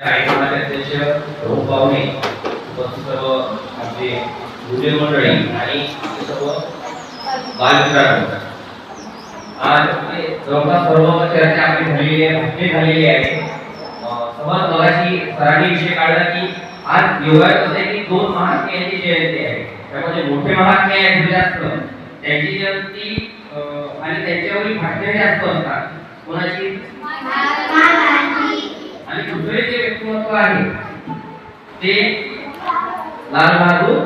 काही अध्यक्ष प्रमुख पाहुणे उपस्थित सर्व आमचे गुरुदेव मंडळी आणि सर्व बालमित्रांनो. आज जवळपास सर्व चर्चा आपली झालेली आहे भाषणे झालेली आहे. मगाशी सरांनी विषय काढला की आज योगात आहे की दोन महात्म्यांची जयंती आहे. त्यामध्ये मोठे महात्मे आहेत म्हणजे जास्त. त्यांची जयंती आणि त्यांच्यावरील भाषणे जास्त असतात. कोणाची? आणि दुसरे जे व्यक्तिमत्व आहे ते लाल बहादूर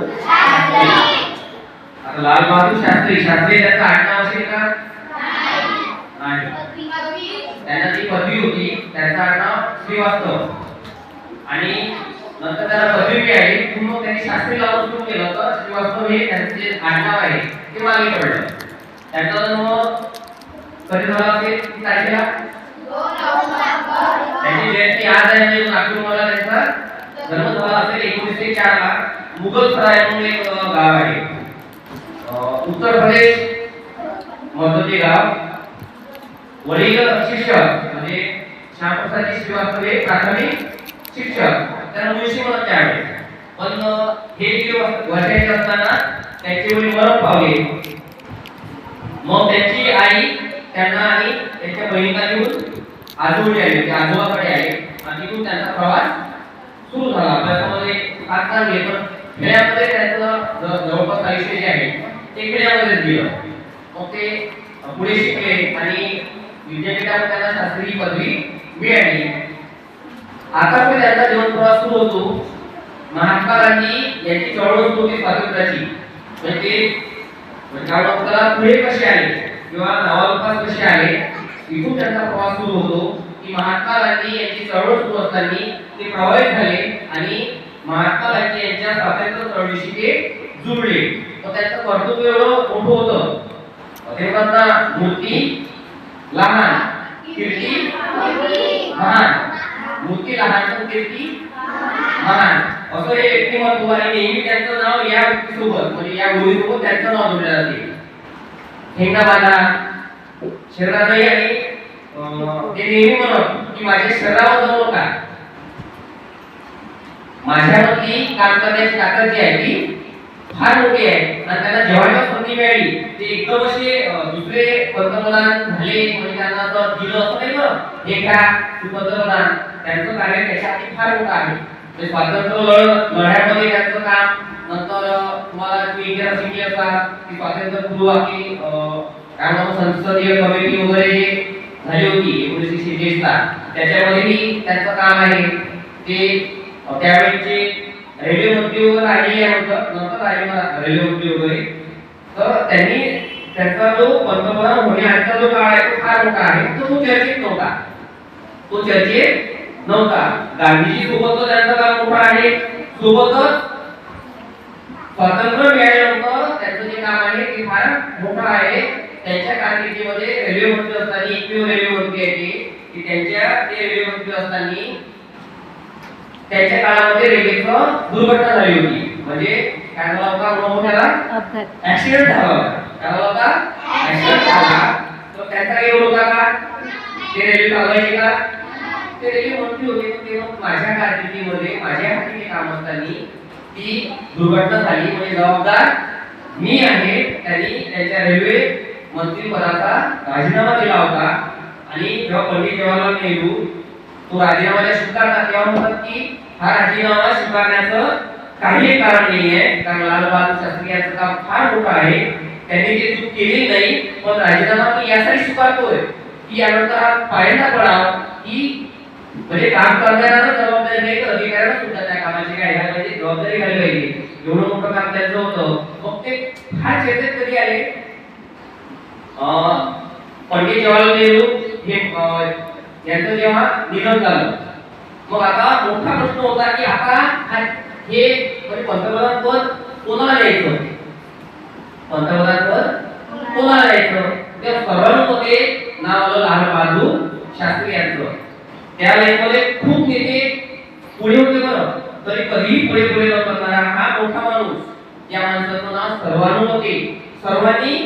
आता लाल बहादूर शास्त्री शास्त्री त्याचं आडनाव असेल का? नाही. त्यांना ती पदवी होती त्याचं आडनाव श्रीवास्तव. आणि नंतर त्याला पदवी मिळाली की मग त्यांनी शास्त्री लावून सुरू केलं तर श्रीवास्तव हे त्यांचं जे आडनाव आहे ते मागे पडलं. त्यांचा जन्म कधी झाला असेल तारखेला? म्हणजे जयंती आज आहे म्हणजे नागपूर मला त्यांचा जन्म झाला असेल एकोणीसशे चार ला. मुघल सराय म्हणून एक गाव आहे. उत्तर प्रदेश महत्त्वाचे गाव. वडील शिक्षक म्हणजे श्यामप्रसादजी श्रीवास्तव हे प्राथमिक शिक्षक. त्यांना मुळशी म्हणत त्यावेळेस पण हे जे वर्षाचे असताना त्यांचे वडील मरण पावले. मग त्यांची आई त्यांना आणि त्यांच्या बहिणीला घेऊन आजोळी आली ते आजोबाकडे आहे. आणि तिथून त्यांचा प्रवास सुरू झाला. त्याच्यामध्ये फार चांगले पण खेड्यामध्ये त्यांचं ज- जवळपास आयुष्य जे आहे ते खेड्यामध्येच गेलं. मग ते पुढे शिकले आणि विद्यापीठात त्यांना शास्त्रीय पदवी मिळाली. आता पण त्यांचा जीवन प्रवास सुरू होतो. महात्मा गांधी यांची चळवळ होती स्वातंत्र्याची. म्हणजे, म्हणजे जागरूकता पुढे कसे आले? किंवा नावाविकास कसे आले? इथून त्यांचा प्रवास सुरू होतो. की महात्मा गांधी यांची चळवळ सुरू असताना ते प्रभावित झाले आणि महात्मा गांधी यांच्या स्वातंत्र्य चळवळीशी ते जुळले. तर त्यांचं कर्तृत्व एवढं मोठं होतं. ते म्हणतात मूर्ती लहान कीर्ती महान. मूर्ती लहान पण कीर्ती महान. असं हे व्यक्तिमत्व आणि नेहमी त्यांचं नाव या व्यक्तीसोबत म्हणजे या गुरुसोबत त्यांचं नाव जोडलं जाते. हेंगाबाला शरीरातही आणि अं, ते नेहमी म्हणत की माझ्या शरीरावर जाऊ नका माझ्यामधली काम करण्याची ताकद जी आहे ती फार मोठी आहे आणि त्यांना जेव्हा जेव्हा संधी मिळाली ते एकदम असे अं, दुसरे पंतप्रधान झाले म्हणजे त्यांना असं दिलं असं नाही बरं हे का तू पंतप्रधान त्यांचं कार्य त्याच्यासाठी फार मोठं आहे म्हणजे स्वातंत्र्य लढ लढ्यामध्ये त्यांचं काम नंतर अं, तुम्हाला तुम्ही इतिहास शिकले असाल की स्वातंत्र्य पूर्व आपली अं, काय संसदीय कमिटी वगैरे जे झाली होती एकोणीसशे शेहेचाळीस ला. त्याच्यामध्येही त्यांचं काम आहे ते त्यावेळेचे रेल्वे मंत्री वगैरे आलेले आहे नंतर आले रेल्वे मंत्री वगैरे. तर त्यांनी त्यांचा जो पंतप्रधान होण्याचा जो काळ आहे तो फार मोठा आहे. तो तो चर्चेत नव्हता. तो चर्चेत नव्हता. गांधीजी सोबत त्यांचं काळ मोठा आहे. सोबतच स्वातंत्र्य मिळाल्यानंतर त्यांचं जे काम आहे ते फार मोठं आहे. त्यांच्या कारकिर्दीमध्ये रेल्वे मंत्री असताना एकमेव रेल्वे मंत्री आहे ते. की त्यांच्या ते रेल्वे मंत्री असताना त्यांच्या काळामध्ये रेल्वेचं दुर्घटना झाली होती. म्हणजे काय झाला होता? मोठ्याला अपघात. ऍक्सिडेंट झाला होता. काय झाला होता? ऍक्सिडेंट झाला. तर त्याचा काही होता का? ते रेल्वे चालवायचे का? ते रेल्वे मंत्री होते. पण तेव्हा माझ्या कारकिर्दीमध्ये माझ्या हाती काम असताना ती दुर्घटना झाली. म्हणजे जबाबदार मी आहे. त्यांनी त्यांच्या रेल्वे मंत्रिपदाचा राजीनामा दिला होता. आणि जेव्हा पंडित जवाहरलाल नेहरू तो राजीनामा जेव्हा स्वीकारतात तेव्हा म्हणतात की हा राजीनामा स्वीकारण्याचं काही कारण नाहीये. कारण लालबहादूर शास्त्री यांचं काम फार मोठं आहे. त्यांनी ते चूक केली नाही पण राजीनामा मी यासाठी स्वीकारतोय. की यानंतर हा पायंडा पडाव की म्हणजे काम करणाऱ्यांना जबाबदारी नाही तर अधिकाऱ्यांना सुद्धा त्या कामाची काय घ्यायला पाहिजे जबाबदारी घ्यायला पाहिजे एवढं मोठं काम त्यांचं होतं. मग ते फार चर्चेत कधी आले? पंडित जवाहरलाल नेहरू हे यांचं जेव्हा निधन झालं मग आता मोठा प्रश्न होता की आता हे म्हणजे पंतप्रधान पद कोणाला द्यायचं? पंतप्रधान पद कोणाला द्यायचं? त्या सर्वांमध्ये नाव आलं लाल बहादूर शास्त्री यांचं. त्या लाईनमध्ये खूप नेते पुढे होते बरं तरी कधीही पुढे पुढे न करणारा हा मोठा माणूस या माणसाचं नाव सर्वानुमते सर्वांनी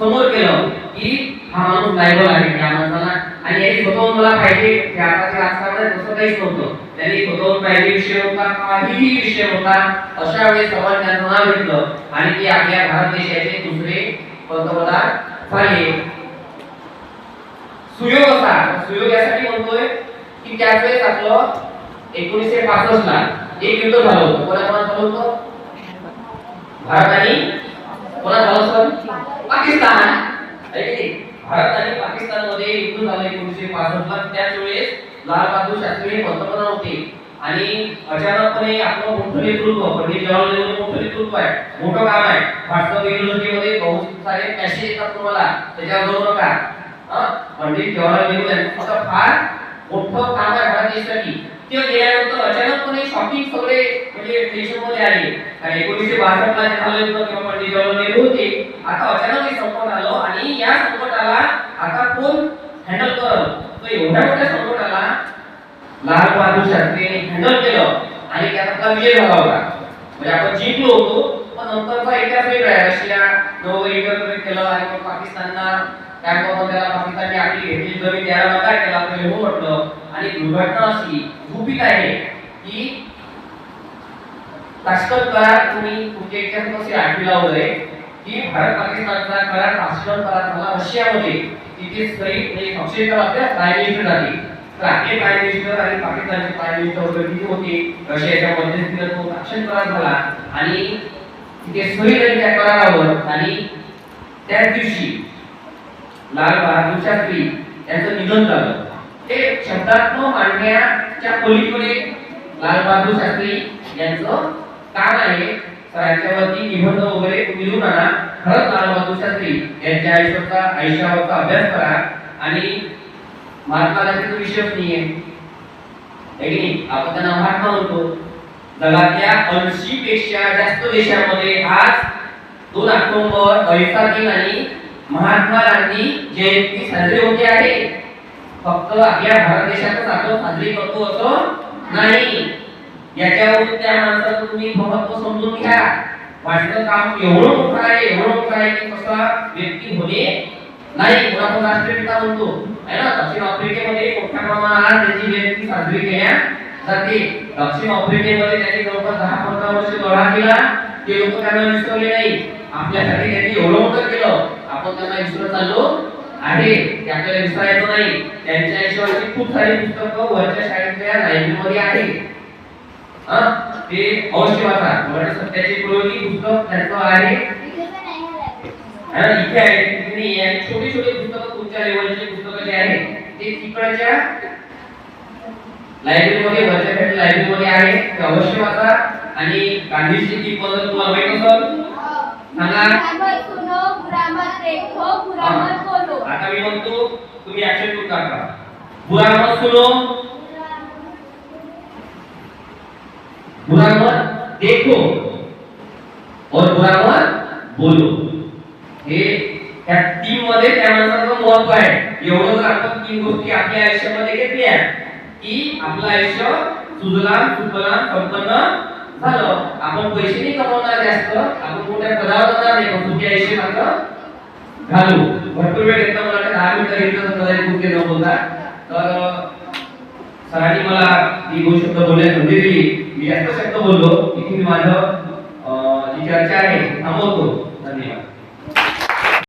समोर केलं की हा माणूस लायबल आहे त्या माणसाला. आणि याने स्वतःहून मला पाहिजे की आताच्या राजकारणात तसं काहीच नव्हतं. त्यांनी स्वतःहून पाहिजे विषय होता काहीही विषय होता अशा वेळेस सर्वांनी त्यांचं नाव घेतलं आणि ते आपल्या भारत देशाचे दुसरे पंतप्रधान झाले. सुयोग असा सुयोग यासाठी म्हणतोय की त्याच वेळेस आपलं एकोणीसशे पासष्ट ला एक युद्ध झालं होतं. कोणा कोणा झालं होतं? भारत आणि कोणा झालं होतं? पाकिस्तान. आहे नाही? भारत आणि पाकिस्तानमध्ये युद्ध झालं एकोणीसशे पासष्ट ला. त्याच वेळेस लाल बहादूर शास्त्री हे पंतप्रधान होते. आणि अचानकपणे आपलं मोठं नेतृत्व पंडित जवाहरलाल नेहरू मोठं नेतृत्व आहे मोठं काम आहे. वास्तव युनिव्हर्सिटीमध्ये बहुत सारे पॅसेज येतात तुम्हाला त्याच्यावर जाऊ नका हा? पंडित जवाहरलाल नेहरू यांचं फार मोठं काम आहे भारत देशासाठी किंवा गेल्यानंतर अचानकपणे शॉकिंग सगळे म्हणजे टेन्शनमध्ये आले. आणि एकोणीसशे बासष्ट ला झालं होतं किंवा पंडित जवाहरलाल नेहरू होते. आता अचानक हे संकट आलं आणि या संकटाला आता कोण हँडल करल? तर एवढ्या मोठ्या संकटाला लाल बहादूर शास्त्रीने हँडल केलं. आणि त्याचा विजय झाला होता. म्हणजे आपण जिंकलो होतो पण नंतरचा इतिहास वेगळा आहे. रशिया नवं एकत्र केलं आणि मग पाकिस्तानला त्यामुळे त्याला पाकिस्तानने आपली घेतली जमीन द्यायला नकार केला आपल्याला हो म्हटलं. आणि दुर्घटना असली भूपिक आहे की ताशकंद करार तुम्ही तुमच्या इतिहास कसे आठवीला वगैरे की भारत पाकिस्तानचा करार ताशकंद करार झाला रशियामध्ये तिथे सही म्हणजे स्वाक्षरी आपल्या प्राईम मिनिस्टर झाली तर आपले प्राईम मिनिस्टर आणि पाकिस्तानचे प्राईम मिनिस्टर वगैरे तिथे होते. रशियाच्या मध्यस्थीने तो ताशकंद करार झाला. आणि तिथे सही झाली त्या करारावर. आणि त्याच दिवशी लाल बहादूर शास्त्री यांचं निधन झालं. ते शब्दात्मक मांडण्याच्या पलीकडे लालबहादूर शास्त्री यांचं काम आहे. तर यांच्यावरती निबंध वगैरे तुम्ही लिहून आणा. खरंच लालबहादूर शास्त्री यांच्या आयुष्याचा आयुष्यावरचा अभ्यास करा. आणि महात्मा गांधीचा विषयच नाहीये. है आपण त्यांना महात्मा म्हणतो. जगातल्या ऐंशी पेक्षा जास्त देशांमध्ये आज दोन ऑक्टोबर अहिंसा दिन आणि महात्मा गांधी जयंती साजरी होते आहे. फक्त आपल्या भारत देशातच आपण साजरी करतो असं नाही. याच्यावरून त्या माणसाचं तुम्ही महत्त्व समजून घ्या. वाटलं काम एवढं मोठं आहे एवढं मोठं आहे की कसा व्यक्ती होणे नाही. कोण आपण राष्ट्रपिता म्हणतो. आहे ना दक्षिण आफ्रिकेमध्ये मोठ्या प्रमाणात त्याची व्यक्ती साजरी केल्या जाते दक्षिण आफ्रिकेमध्ये त्यांनी जवळपास दहा पंधरा वर्ष लढा केला ते लोक त्यांना विसरले नाही. आपल्यासाठी त्यांनी एवढं मोठं केलं. आपण त्यांना विसरत चाललो. आहे ते आपल्याला विसरायचं नाही. त्यांच्या हिशोबाने खूप सारी पुस्तकं वरच्या शाळेतल्या लायब्ररीमध्ये आहे हा? ते अवश्य वाचा वर्ण सत्याची प्रयोगी पुस्तक त्यांचं आहे. इथे आहे. तिथे छोटी आहे पुस्तकं तुमच्या लेवलची पुस्तकं जे आहे ते तिकडच्या लायब्ररीमध्ये वरच्या शाळेत लायब्ररीमध्ये आहे. ते अवश्य वाचा आणि गांधीजी ती पद्धत तुम्हाला माहीत असेल? सांगा. ग्रामर देखो ग्रामर आता मी म्हणतो तुम्ही ऍक्शन करून दाखवा बुरा मत सुनो. बुरा मत देखो. और बुरा मत बोलो. हे त्या टीममध्ये त्या माणसाचं महत्त्व आहे. एवढं जर आपण तीन गोष्टी आपल्या आयुष्यामध्ये घेतल्या की आपलं आयुष्य सुजलाम सुफलाम संपन्न झालं. आपण पैसे नाही कमवणार जास्त. आपण मोठ्या पदावर जाणार नाही. पण तुमच्या आयुष्य मात्र घालू भरपूर वेळ घेतला मला. दहा मिनिटं घेतलं तर कदाचित खूप न बोलता. तर सरांनी मला ही दोन शब्द बोलण्यास संधी दिली मी जास्त शब्द बोललो. की मी माझं जी चर्चा आहे थांबवतो. धन्यवाद.